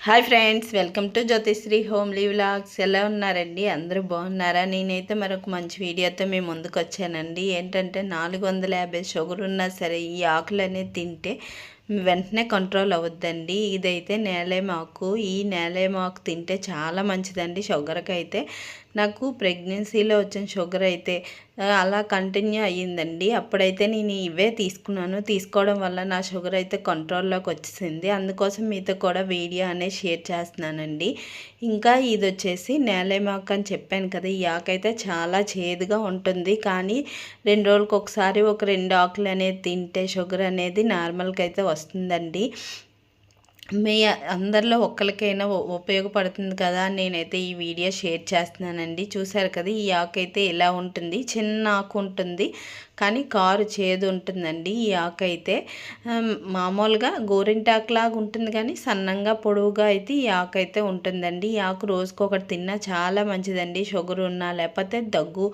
Hi friends welcome to Jyothisri homely vlogs ఎలా ఉన్నారండి? అందరూ బాగున్నారా? నేనైతే మరొక మంచి వీడియోతో మేము ముందుకు వచ్చానండి ఏంటంటే నాలుగు వందల యాభై షుగర్ ఉన్నా సరే ఈ ఆకులు అనేది తింటే వెంటనే కంట్రోల్ అవ్వద్దండి. ఇదైతే నేలేమాకు ఈ నేలేమాకు తింటే చాలా మంచిదండి. షుగర్కి అయితే నాకు ప్రెగ్నెన్సీలో వచ్చిన షుగర్ అయితే అలా కంటిన్యూ అయ్యిందండి. అప్పుడైతే నేను ఇవే తీసుకున్నాను. తీసుకోవడం వల్ల నా షుగర్ అయితే కంట్రోల్లోకి వచ్చేసింది. అందుకోసం మీతో కూడా వీడియో అనేది షేర్ చేస్తున్నానండి. ఇంకా ఇది వచ్చేసి నేలేమాకు అని చెప్పాను కదా ఈ ఆకు అయితే చాలా చేదుగా ఉంటుంది. కానీ రెండు రోజులకు ఒకసారి ఒక రెండు ఆకులు అనేది తింటే షుగర్ అనేది నార్మల్గా అయితే వస్తుందండి. మీ అందరిలో ఒక్కరికైనా ఉపయోగపడుతుంది కదా నేనైతే ఈ వీడియో షేర్ చేస్తున్నానండి. చూసారు కదా ఈ ఆకు అయితే ఇలా ఉంటుంది చిన్న ఆకు ఉంటుంది కానీ కారు చేదు ఉంటుందండి ఈ ఆకు అయితే మామూలుగా గోరింటాకులాగా ఉంటుంది కానీ సన్నంగా పొడవుగా అయితే ఈ ఆకు అయితే ఉంటుందండి. ఈ ఆకు రోజుకు ఒకటి తిన్నా చాలా మంచిదండి. షుగర్ ఉన్నా లేకపోతే దగ్గు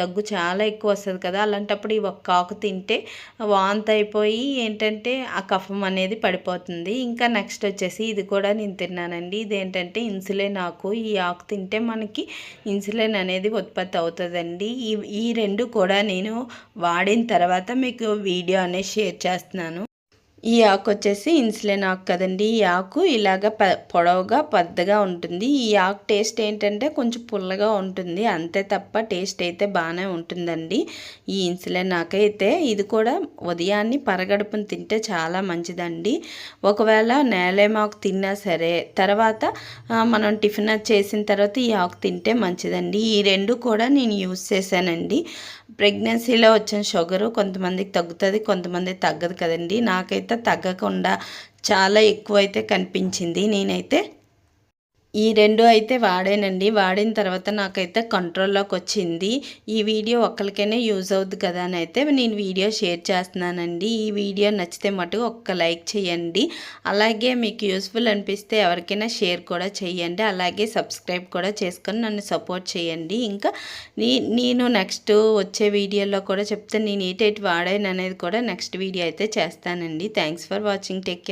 దగ్గు చాలా ఎక్కువ వస్తుంది కదా. అలాంటప్పుడు ఈ ఒక్క ఆకు తింటే వాంత అయిపోయి ఏంటంటే ఆ కఫం అనేది పడిపోతుంది. ఇంకా నెక్స్ట్ వచ్చేసి ఇది కూడా నేను తిన్నానండి. ఇదేంటంటే ఇన్సులిన్ ఆకు. ఈ ఆకు తింటే మనకి ఇన్సులిన్ అనేది ఉత్పత్తి అవుతుందండి. ఈ ఈ రెండు కూడా నేను వాడిన తర్వాత మీకు వీడియో అనేది షేర్ చేస్తున్నాను. ఈ ఆకు వచ్చేసి ఇన్సులిన్ ఆకు కదండి. ఈ ఆకు ఇలాగ ప పొడవుగా పెద్దగా ఉంటుంది. ఈ ఆకు టేస్ట్ ఏంటంటే కొంచెం పుల్లగా ఉంటుంది. అంతే తప్ప టేస్ట్ అయితే బాగానే ఉంటుందండి. ఈ ఇన్సులిన్ ఆకు అయితే ఇది కూడా ఉదయాన్నే పరగడుపుని తింటే చాలా మంచిదండి. ఒకవేళ నేలేమాకు తిన్నా సరే తర్వాత మనం టిఫిన్ చేసిన తర్వాత ఈ ఆకు తింటే మంచిదండి. ఈ రెండు కూడా నేను యూజ్ చేశానండి. ప్రెగ్నెన్సీలో వచ్చిన షుగరు కొంతమందికి తగ్గుతుంది కొంతమంది తగ్గదు కదండి. నాకైతే తగ్గకుండా చాలా ఎక్కువైతే కనిపించింది. నేనైతే ఈ రెండు అయితే వాడానండి. వాడిన తర్వాత నాకైతే కంట్రోల్లోకి వచ్చింది. ఈ వీడియో ఒక్కరికైనా యూజ్ అవుద్ది కదా అని అయితే నేను వీడియో షేర్ చేస్తున్నానండి. ఈ వీడియో నచ్చితే మటుకు ఒక్క లైక్ చేయండి. అలాగే మీకు యూస్ఫుల్ అనిపిస్తే ఎవరికైనా షేర్ కూడా చేయండి. అలాగే సబ్స్క్రైబ్ కూడా చేసుకొని నన్ను సపోర్ట్ చేయండి. ఇంకా నేను నెక్స్ట్ వచ్చే వీడియోలో కూడా చెప్తే నేను ఏటైతే వాడాను అనేది కూడా నెక్స్ట్ వీడియో అయితే చేస్తానండి. Thanks for watching take care